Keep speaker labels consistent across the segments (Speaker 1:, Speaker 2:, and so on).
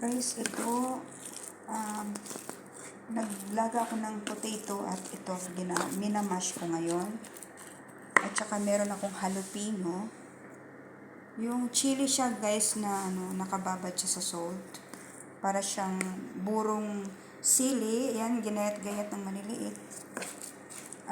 Speaker 1: Guys, ito, um, naglaga ako ng potato at ito, gina, minamash ko ngayon. At saka meron akong jalapeno. Yung chili siya guys na ano, nakababad siya sa salt. Para siyang burong sili. Ayan, ginayat-gayat ng maliliit.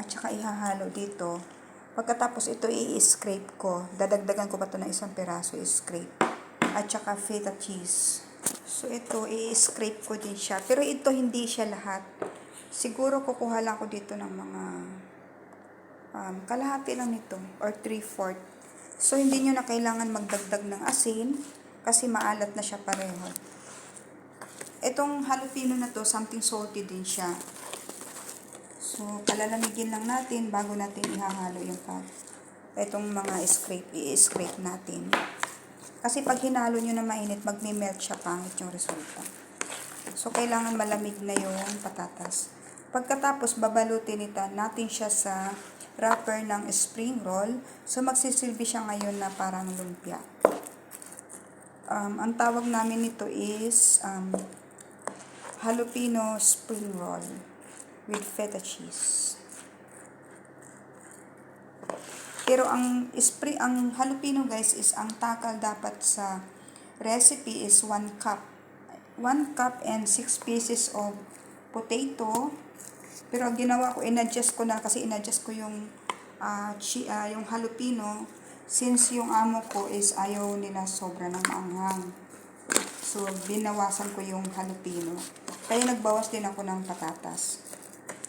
Speaker 1: At saka ihahalo dito. Pagkatapos ito i-scrape ko. Dadagdagan ko pa to ng isang peraso i-scrape. At saka feta cheese. So ito i-scrape ko din siya. Pero ito hindi siya lahat. Siguro kukuha lang ko dito ng mga um, kalahati lang nito or 3-4. So hindi nyo na kailangan magdagdag ng asin kasi maalat na siya pareho. Itong jalapeno na to, something salty din siya. So, palalamigin lang natin bago natin ihahalo yung pag itong mga scrape, i-scrape natin. Kasi pag hinalo nyo na mainit, magme-melt siya pangit yung resulta. So, kailangan malamig na yung patatas. Pagkatapos, babalutin nito natin siya sa wrapper ng spring roll. So, magsisilbi siya ngayon na parang lumpia. Um, ang tawag namin nito is um, jalapeno spring roll with feta cheese. Pero ang spring ang jalapeno guys is ang takal dapat sa recipe is 1 cup. 1 cup and 6 pieces of potato. Pero ang ginawa ko, inadjust ko na kasi inadjust ko yung uh, chi, uh, yung jalapeno since yung amo ko is ayaw nila sobra ng maanghang. So, binawasan ko yung jalapeno. Kaya nagbawas din ako ng patatas.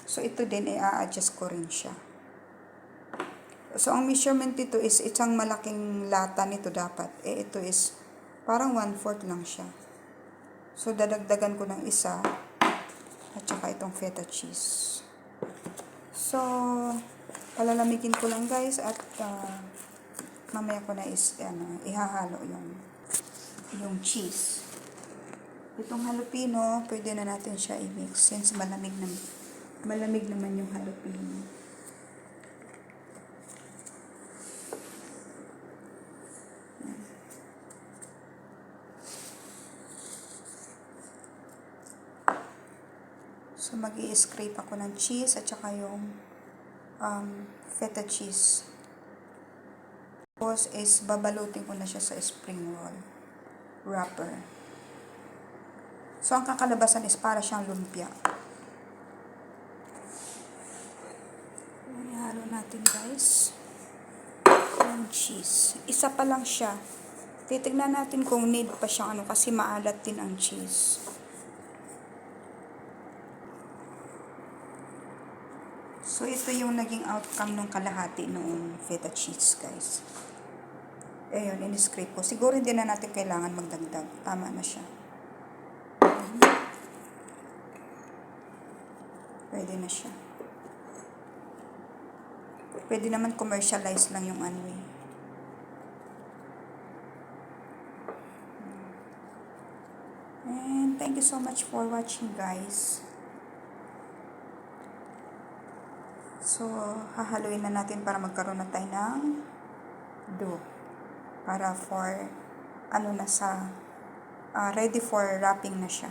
Speaker 1: So, ito din, i-adjust ko rin siya. So, ang measurement dito is isang malaking lata nito dapat. Eh, ito is parang one-fourth lang siya. So, dadagdagan ko ng isa. At saka itong feta cheese. So, palalamigin ko lang guys at uh, mamaya ko na is, ano, ihahalo yung yung cheese. Itong jalapeno, pwede na natin siya i-mix since malamig na malamig naman yung jalapeno. So, mag scrape ako ng cheese at saka yung um, feta cheese. Tapos is babalutin ko na siya sa spring roll wrapper. So, ang kakalabasan is para siyang lumpia. Ihalo natin guys. Yung cheese. Isa pa lang siya. Titignan natin kung need pa siyang ano kasi maalat din ang cheese. So, ito yung naging outcome ng kalahati ng feta cheese, guys. Ayun, in-scrape ko. Siguro hindi na natin kailangan magdagdag. Tama na siya. Pwede na siya. Pwede naman commercialize lang yung ano eh. And thank you so much for watching, guys. So, hahaluin na natin para magkaroon na tayo ng dough. Para for, ano na sa, uh, ready for wrapping na siya.